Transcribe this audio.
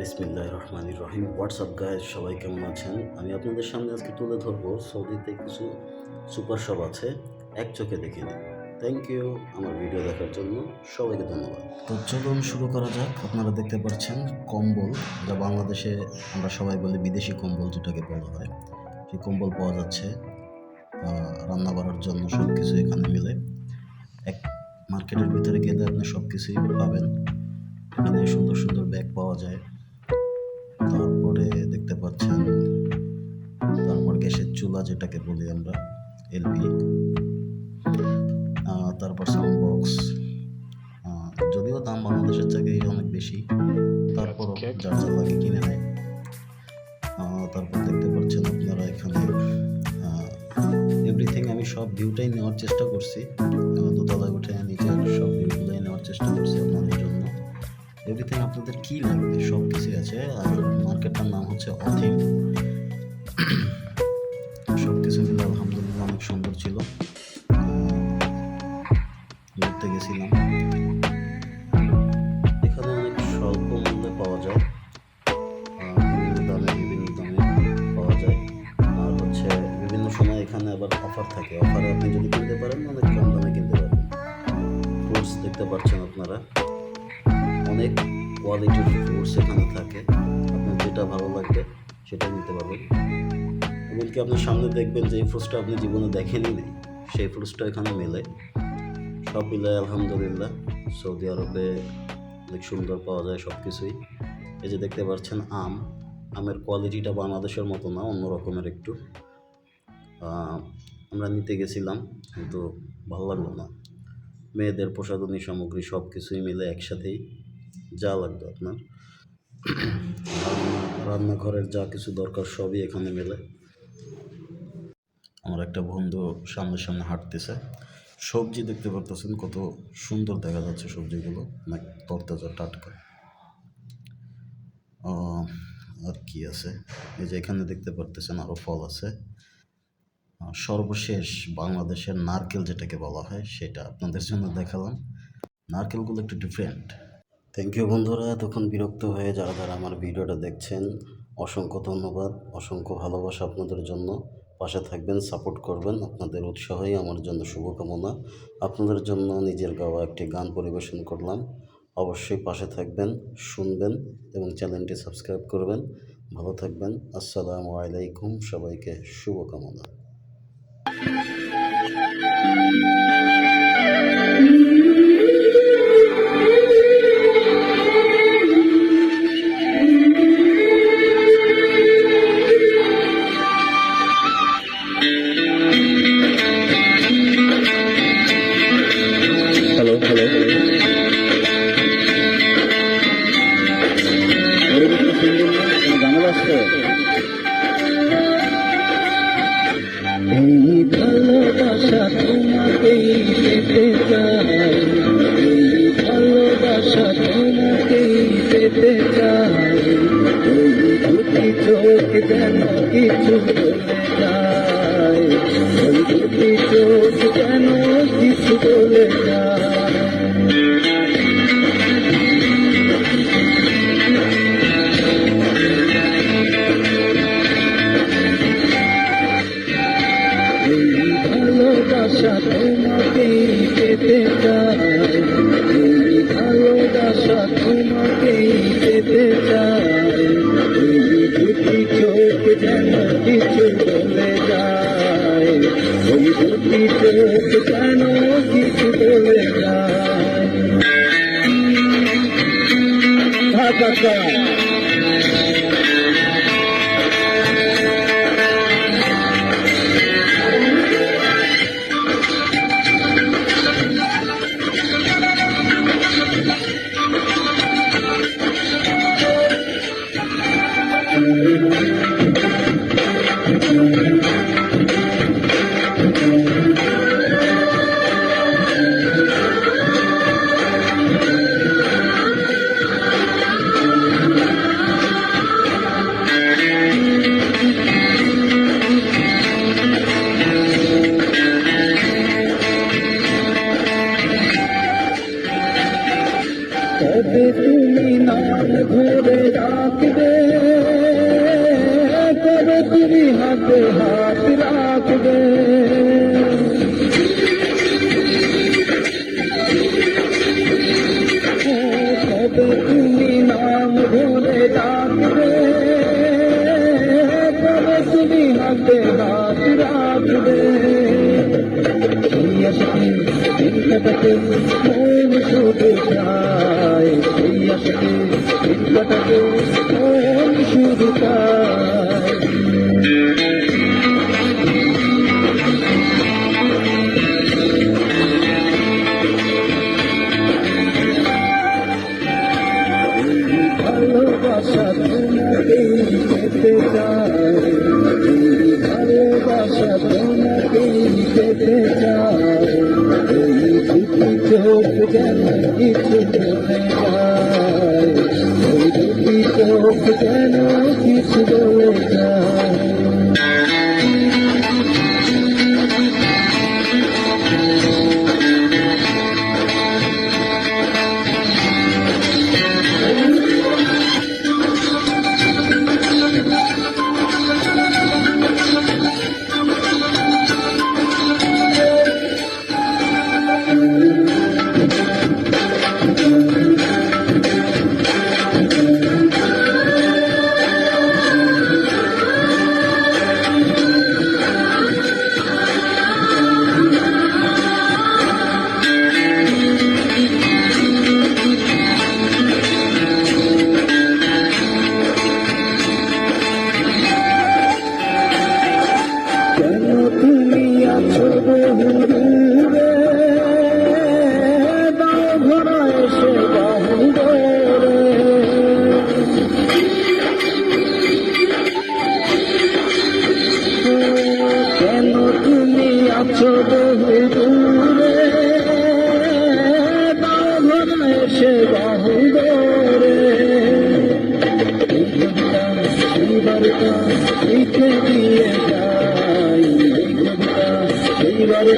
বিসমিল্লাহ রহমান রহিম হোয়াটসঅ্যাপ গায়ে সবাই কেমন আছেন? আমি আপনাদের সামনে আজকে তুলে ধরবো সৌদিতে কিছু সুপার শপ আছে, এক চোখে দেখে নিন। থ্যাংক ইউ আমার ভিডিও দেখার জন্য সবাইকে ধন্যবাদ। তো চলুন শুরু করা যাক। আপনারা দেখতে পাচ্ছেন কম্বল, যা বাংলাদেশে আমরা সবাই বলি বিদেশি কম্বল, যেটাকে বলা হয়। সেই কম্বল পাওয়া যাচ্ছে রান্না বাড়ার জন্য সব কিছু এখানে মিলে। এক মার্কেটের ভিতরে গেলে আপনি সব কিছুই পাবেন। এখানে সুন্দর সুন্দর ব্যাগ পাওয়া যায়। পাচ্ছেন। তারপর গ্যাসের চুলা যেটাকে বলি আমরা এলপি। তারপর সাউন্ড বক্স যদিও দাম বাংলাদেশের থেকে অনেক বেশি তারপর যার যার লাগে কিনে নেয়। তারপর দেখতে পাচ্ছেন আপনারা এখানে এভরিথিং আমি সব ভিউটাই নেওয়ার চেষ্টা করছি। দোতলায় উঠে নিচের সব ভিউগুলোই নেওয়ার চেষ্টা করছি আপনাদের। এভরিথিং আপনাদের কী লাগবে? সব কিছুই আছে। আর মার্কেটটার নাম হচ্ছে অথিম সব কিছু মিলে আলহামদুলিল্লাহ অনেক সুন্দর ছিল। ঘুরতে গেছিলাম। অনেক কোয়ালিটির ফ্রুটস এখানে থাকে। আপনার যেটা ভালো লাগবে সেটা নিতে পারবেন। এমনকি আপনার সামনে দেখবেন যে এই ফ্রুটসটা আপনি জীবনে দেখেনই নেই। সেই ফ্রুটসটা এখানে মেলে। সব মিলে আলহামদুলিল্লাহ, সৌদি আরবে অনেক সুন্দর পাওয়া যায় সব কিছুই এই যে দেখতে পাচ্ছেন আম। আমের কোয়ালিটিটা বাংলাদেশের মতো না, অন্য রকমের একটু। আমরা নিতে গেছিলাম, কিন্তু ভালো লাগল না। মেয়েদের প্রসাধনী সামগ্রী সব কিছুই মিলে একসাথেই। যা লাগবে আপনার। রান্নাঘরের যা কিছু দরকার সবই এখানে মেলে। আমার একটা বন্ধু সামনে সামনে হাঁটতেছে। সবজি দেখতে পারতেছেন, কত সুন্দর দেখা যাচ্ছে সবজিগুলো। অনেক তরতাজা, টাটকা। আর কি আছে? এই যে এখানে দেখতে পারতেছেন আরও ফল আছে। সর্বশেষ বাংলাদেশের নারকেল যেটাকে বলা হয়, সেটা আপনাদের জন্য দেখালাম। নারকেলগুলো একটু ডিফারেন্ট থ্যাংক ইউ বন্ধুরা এতক্ষণ বিরক্ত হয়ে যারা যারা আমার ভিডিওটা দেখছেন, অসংখ্য ধন্যবাদ, অসংখ্য ভালোবাসা আপনাদের জন্য। পাশে থাকবেন সাপোর্ট করবেন, আপনাদের উৎসাহই আমার জন্য শুভকামনা। আপনাদের জন্য নিজের গাওয়া একটি গান পরিবেশন করলাম। অবশ্যই পাশে থাকবেন, শুনবেন এবং চ্যানেলটি সাবস্ক্রাইব করবেন। ভালো থাকবেন, আসসালামু আলাইকুম, সবাইকে শুভকামনা। পেতে চাই দুটি চোখ যেন কিছু বলে যায় দুটি চোখ যেন কিছু বলে যায়। down. Okay. চিন্তাটাকে মন শুধু চায়, সেই আশাকে চিন্তাটাকে মন শুধু চায়। ভালোবাসা তোমাকেই পেতে চায় এই ভালোবাসা তোমাকেই পেতে চায়। কিছু বলে কেন তুমি আছো বহু کي